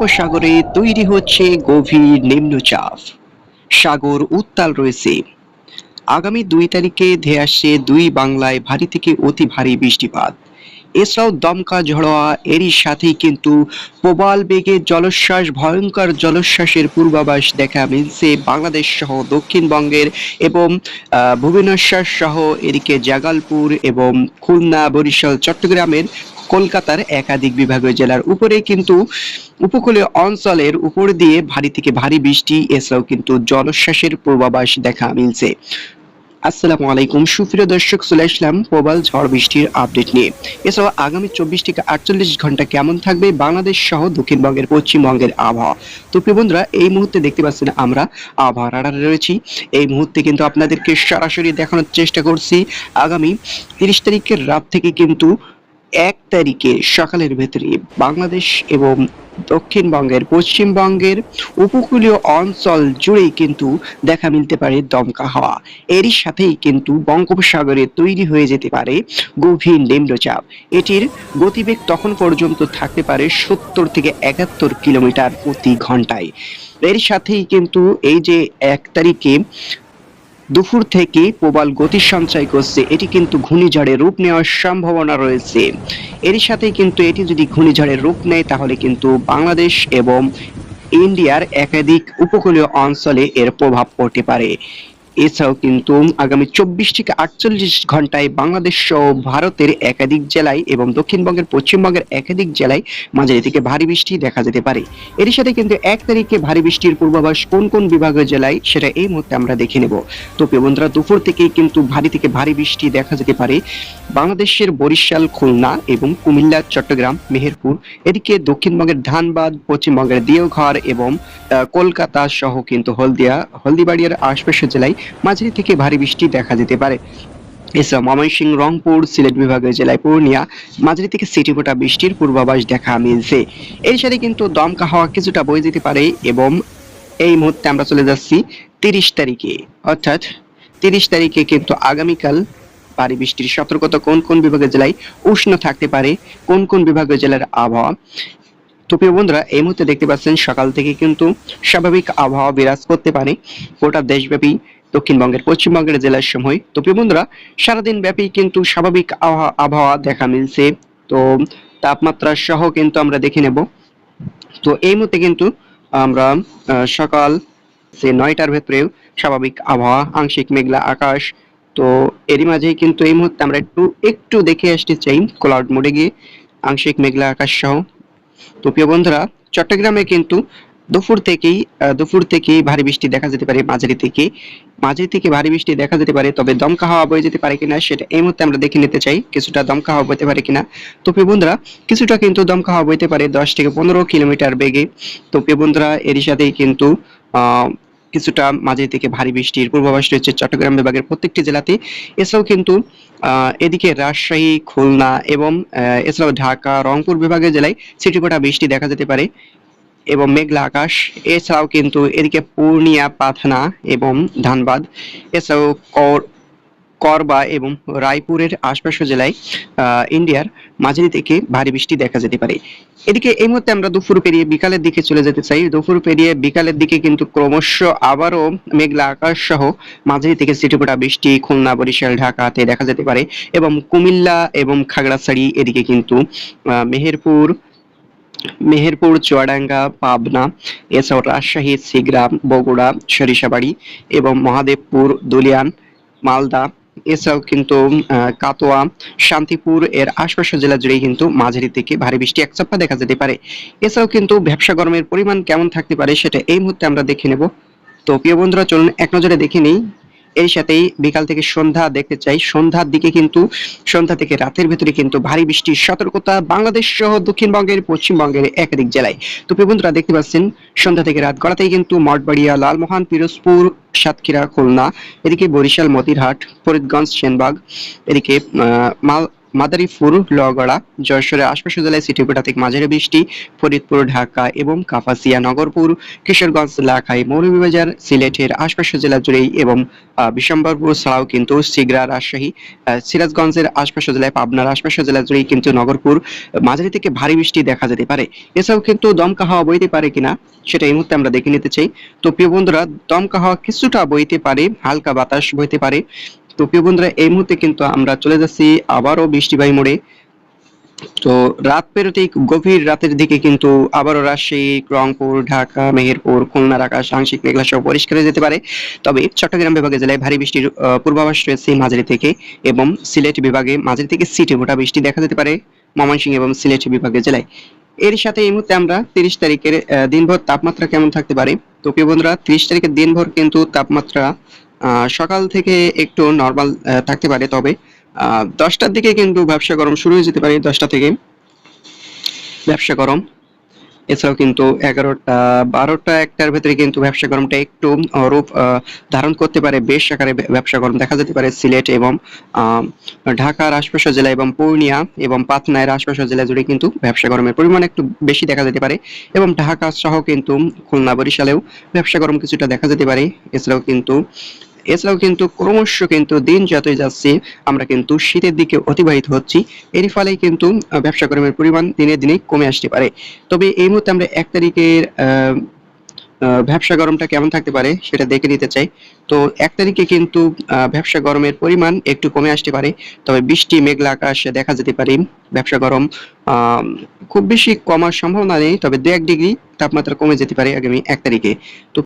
বঙ্গোপসাগরে তৈরি হচ্ছে গভীর নিম্নচাপ। সাগর উত্তাল রয়েছে। আগামী দুই তারিখে ধেয়ে আসছে দুই বাংলায় ভারী থেকে অতি ভারী বৃষ্টিপাত। এছাড়াও দমকা ঝড়োয়া, এরই সাথেই কিন্তু প্রবাল বেগে জলোচ্ছ্বাস, ভয়ঙ্কর জলোচ্ছ্বাসের পূর্বাভাস দেখা মিলছে বাংলাদেশ সহ দক্ষিণবঙ্গের এবং ভুবনেশ্বর সহ এদিকে জাগালপুর এবং খুলনা, বরিশাল, চট্টগ্রামের কলকাতার একাধিক বিভাগীয় জেলার উপরে কিন্তু উপকূলীয় অঞ্চলের উপর দিয়ে ভারী থেকে ভারী বৃষ্টি এছাড়াও কিন্তু জলোচ্ছ্বাসের পূর্বাভাস দেখা মিলছে। আসসালামু আলাইকুম, সুপ্রিয় দর্শক, চলে আসলাম প্রবাল ঝড় বৃষ্টির আপডেট নিয়ে। এছাড়াও আগামী চব্বিশ থেকে আটচল্লিশ ঘণ্টা কেমন থাকবে বাংলাদেশ সহ দক্ষিণবঙ্গের পশ্চিমবঙ্গের আবহাওয়া? তো প্রিয় বন্ধুরা, এই মুহূর্তে দেখতে পাচ্ছেন আমরা আবহাওয়া রাডারে রয়েছি। এই মুহূর্তে কিন্তু আপনাদেরকে সরাসরি দেখানোর চেষ্টা করছি। আগামী তিরিশ তারিখের রাত থেকে কিন্তু এক তারিখে সকালের ভেতরে বাংলাদেশ এবং দক্ষিণবঙ্গের পশ্চিমবঙ্গের উপকূলীয় অঞ্চল জুড়েই কিন্তু দেখা মিলতে পারে দমকা হাওয়া। এরই সাথেই কিন্তু বঙ্গোপসাগরে তৈরি হয়ে যেতে পারে গভীর নিম্নচাপ। এটির গতিবেগ তখন পর্যন্ত থাকতে পারে সত্তর থেকে একাত্তর কিলোমিটার প্রতি ঘন্টায়। এর সাথেই কিন্তু এই যে এক তারিখে দুপুর থেকে প্রবাল গতি সঞ্চয় করছে। এটি কিন্তু ঘূর্ণিঝড়ে রূপ নেওয়ার সম্ভাবনা রয়েছে। এর সাথে কিন্তু এটি যদি ঘূর্ণিঝড়ে রূপ নেয়, তাহলে কিন্তু বাংলাদেশ এবং ইন্ডিয়ার একাধিক উপকূলীয় অঞ্চলে এর প্রভাব পড়তে পারে। এছাড়াও কিন্তু আগামী চব্বিশ থেকে আটচল্লিশ ঘন্টায় বাংলাদেশ সহ ভারতের একাধিক জেলায় এবং দক্ষিণবঙ্গের পশ্চিমবঙ্গের একাধিক জেলায় মাঝারি থেকে ভারী বৃষ্টি দেখা যেতে পারে। এর সাথে কিন্তু এক তারিখে ভারী বৃষ্টির পূর্বাভাস কোন কোন বিভাগের জেলায় সেটা এই মুহূর্তে আমরা দেখে নেব। তো বন্ধুরা, দুপুর থেকেই কিন্তু ভারী থেকে ভারী বৃষ্টি দেখা যেতে পারে বাংলাদেশের বরিশাল, খুলনা এবং কুমিল্লা, চট্টগ্রাম, মেহেরপুর। এদিকে দক্ষিণবঙ্গের ধানবাদ, পশ্চিমবঙ্গের দেওঘর এবং কলকাতা সহ কিন্তু হলদিয়া, হলদিবাড়িয়ার আশপাশের জেলায় মাঝারি থেকে ভারী বৃষ্টি দেখা যেতে পারে। এছাড়া ময়মনসিংহ, রংপুর, সিলেট বিভাগের জেলায় পূর্ণিয়া, মাঝারি থেকে সিটিফোটা বৃষ্টির পূর্বাভাস দেখা মিলছে। এর সাথে কিন্তু দমকা হাওয়া কিছুটা বয়ে যেতে পারে এবং এই মুহূর্তে আমরা চলে যাচ্ছি তিরিশ তারিখে। অর্থাৎ তিরিশ তারিখে কিন্তু আগামীকাল ভারী বৃষ্টির সতর্কতা কোন কোন বিভাগের জেলায় উষ্ণ থাকতে পারে, কোন কোন বিভাগের জেলার আবহাওয়া। তো প্রিয় বন্ধুরা, এই মুহূর্তে দেখতে পাচ্ছেন সকাল থেকে কিন্তু স্বাভাবিক আবহাওয়া বিরাজ করতে পারে। গোটা দেশব্যাপী দক্ষিণবঙ্গের পশ্চিমবঙ্গের জেলার সময়। তো প্রিয় বন্ধুরা, সারাদিন ব্যাপী কিন্তু স্বাভাবিক আবহাওয়া- দেখা মিলছে। তো তাপমাত্রা সহ কিন্তু আমরা দেখে নেব। তো এই মুহূর্তে কিন্তু আমরা সকাল যে নয়টার ভেতরেও স্বাভাবিক আবহাওয়া, আংশিক মেঘলা আকাশ। তো এরই মাঝেই কিন্তু এই মুহূর্তে আমরা একটু একটু দেখে আসতে চাই ক্লাউড মোডে গিয়ে আংশিক মেঘলা আকাশ সহ। তো প্রিয় বন্ধুরা, চট্টগ্রামে কিন্তু দুপুর থেকেই দুপুর থেকেই ভারী বৃষ্টি দেখা যেতে পারে মাঝারি থেকে। মাঝারি থেকে ভারী বৃষ্টি দেখা যেতে পারে, তবে দমকা হাওয়া বয়ে যেতে পারে কিনা সেটা এই মুহূর্তে আমরা দেখে নিতে চাই কিছুটা দমকা হাওয়া বইতে পারে কিনা। তো প্রিয় বন্ধুরা, কিছুটা কিন্তু দমকা হাওয়া বইতে পারে দশ থেকে পনেরো কিলোমিটার বেগে। তো প্রিয় বন্ধুরা, এরই সাথেই কিন্তু কিছুটা মাঝারি থেকে ভারী বৃষ্টির পূর্বাভাস রয়েছে চট্টগ্রাম বিভাগের প্রত্যেকটি জেলাতে। এছাড়াও কিন্তু এদিকে রাজশাহী, খুলনা এবং এছাড়াও ঢাকা, রংপুর বিভাগের জেলায় ছিটিফোঁটা বৃষ্টি দেখা যেতে পারে। এবং মেঘলা আকাশ। এছাড়াও কিন্তু এদিকে পূর্ণিয়া পাথনা এবং ধানবাদ। এছাড়াও কর করবা এবং রায়পুরের আশপাশের জেলায় ইন্ডিয়ার মাঝারি থেকে ভারী বৃষ্টি দেখা যেতে পারে। এদিকে এই মুহূর্তে আমরা দুপুর পেরিয়ে বিকালের দিকে চলে যেতে চাই। দুপুর পেরিয়ে বিকালের দিকে কিন্তু ক্রমশ আবারও মেঘলা আকাশ সহ মাঝারি থেকে সিটিপোটা বৃষ্টি খুলনা, বরিশাল, ঢাকাতে দেখা যেতে পারে। এবং কুমিল্লা এবং খাগড়াছড়ি এদিকে কিন্তু মেহেরপুর মেহেরপুর, চুয়াডাঙ্গা, পাবনা, এছাড়াও রাজশাহী, সিগ্রাম, বগুড়া, সরিষাবাড়ি এবং মহাদেবপুর, দুলিয়ান, মালদা। এছাড়াও কিন্তু কাটোয়া, শান্তিপুর এর আশপাশের জেলা জুড়েই কিন্তু মাঝারি থেকে ভারী বৃষ্টি এক একচাপ্পা দেখা যেতে পারে। এছাড়াও কিন্তু ব্যবসা গরমের পরিমাণ কেমন থাকতে পারে সেটা এই মুহূর্তে আমরা দেখে নেব। তো প্রিয় বন্ধুরা, চলুন এক নজরে দেখে নিই। এর সাথেই বিকাল থেকে সন্ধ্যা দেখতে চাই। সন্ধ্যার দিকে কিন্তু, সন্ধ্যা থেকে রাতের ভেতরে কিন্তু ভারী বৃষ্টির সতর্কতা বাংলাদেশ সহ দক্ষিণবঙ্গের, পশ্চিমবঙ্গের একাধিক জেলায়। তো বন্ধুরা, দেখতে পাচ্ছেন, সন্ধ্যা থেকে রাত গড়াতেই কিন্তু মঠবাড়িয়া, লালমোহন, পিরোজপুর, সাতক্ষীরা, খুলনা, এদিকে বরিশাল, মতিরহাট, ফরিদগঞ্জ, সেনবাগ, এদিকে মাল মাদারীপুর লোহাগড়া যশোরের আশপাশের জেলায় সিটিপোটা থেকে মাঝারি বৃষ্টি ফরিদপুর ঢাকা এবং কাপাসিয়া নগরপুর কিশোরগঞ্জ লাখাই মৌলভীবাজার সিলেটের আশপাশের জেলা জুড়েই এবং আহ, বিশম্বরপুর ছাড়াও কিন্তু সিগড়া রাজশাহী সিরাজগঞ্জের আশপাশের জেলায় পাবনার আশপাশের জেলা জুড়েই কিন্তু নগরপুর মাঝারি থেকে ভারী বৃষ্টি দেখা যেতে পারে। এছাড়াও কিন্তু দমকা হাওয়া বইতে পারে কিনা সেটা এই মুহূর্তে আমরা দেখে নিতে চাই। তো প্রিয় বন্ধুরা দমকা হাওয়া কিছুটা বইতে পারে হালকা বাতাস বইতে পারে। তো প্রিয় বন্ধুরা, এই মুহূর্তে কিন্তু আমরা চলে যাচ্ছি আবারও বৃষ্টিবাহী মোড়ে। তো রাত পেরোতেই গভীর রাতের দিকে কিন্তু আবারও রাজশাহী, রংপুর, ঢাকা, মেহেরপুর খুলনার আকাশ আংশিক মেঘলা সহ পরিষ্কার হয়ে যেতে পারে। তবে চট্টগ্রাম বিভাগে জেলায় ভারী বৃষ্টির পূর্বাভাস রয়েছে মাঝারি থেকে এবং সিলেট বিভাগে মাঝারি থেকে সিটে গোটা বৃষ্টি দেখা যেতে পারে ময়মনসিংহ এবং সিলেট বিভাগে জেলায়। এর সাথে এই মুহূর্তে আমরা তিরিশ তারিখের দিনভর তাপমাত্রা কেমন থাকতে পারে? তো প্রিয় বন্ধুরা, তিরিশ তারিখের দিনভর কিন্তু তাপমাত্রা সকাল থেকে একটু নর্মাল থাকতে পারে, তবে দশটার দিকে কিন্তু ব্যবসা গরম শুরু হয়ে যেতে পারে, দশটা থেকে। ব্যবসা গরম। এছাড়াও কিন্তু এগারোটা, বারোটা, একটার ভেতরে কিন্তু ব্যবসা গরমটা একটু রূপ ধারণ করতে পারে, বেশ আকারে ব্যবসা গরম দেখা যেতে পারে, সিলেট এবং ঢাকার আশপাশের জেলা এবং পূর্ণিয়া এবং পাটনায়ের আশপাশের জেলা জুড়ে কিন্তু ব্যবসা গরমের পরিমাণ একটু বেশি দেখা যেতে পারে এবং ঢাকা সহ কিন্তু খুলনা বরিশালেও ব্যবসা গরম কিছুটা দেখা যেতে পারে। এছাড়াও কিন্তু এছাড়াও কিন্তু ক্রমশ কিন্তু দিন যতই যাচ্ছে, আমরা কিন্তু শীতের দিকে অতিবাহিত হচ্ছি। এর ফলে কিন্তু ব্যবসা কর্মের পরিমাণ দিনে দিনে কমে আসতে পারে। তবে এই মুহূর্তে আমরা এক তারিখের ব্যবসা গরমটা কেমন থাকতে পারে সেটা দেখে নিতে চাই। তো এক তারিখে কিন্তু ব্যবসা গরমের পরিমাণ একটু কমে আসতে পারে। তবে বৃষ্টি, মেঘলা আকাশ দেখা যেতে পারে ব্যবসা গরম। খুব বেশি কমার সম্ভাবনা নেই, তবে দু এক ডিগ্রি তাপমাত্রা কমে যেতে পারে আগামী এক তারিখে। তো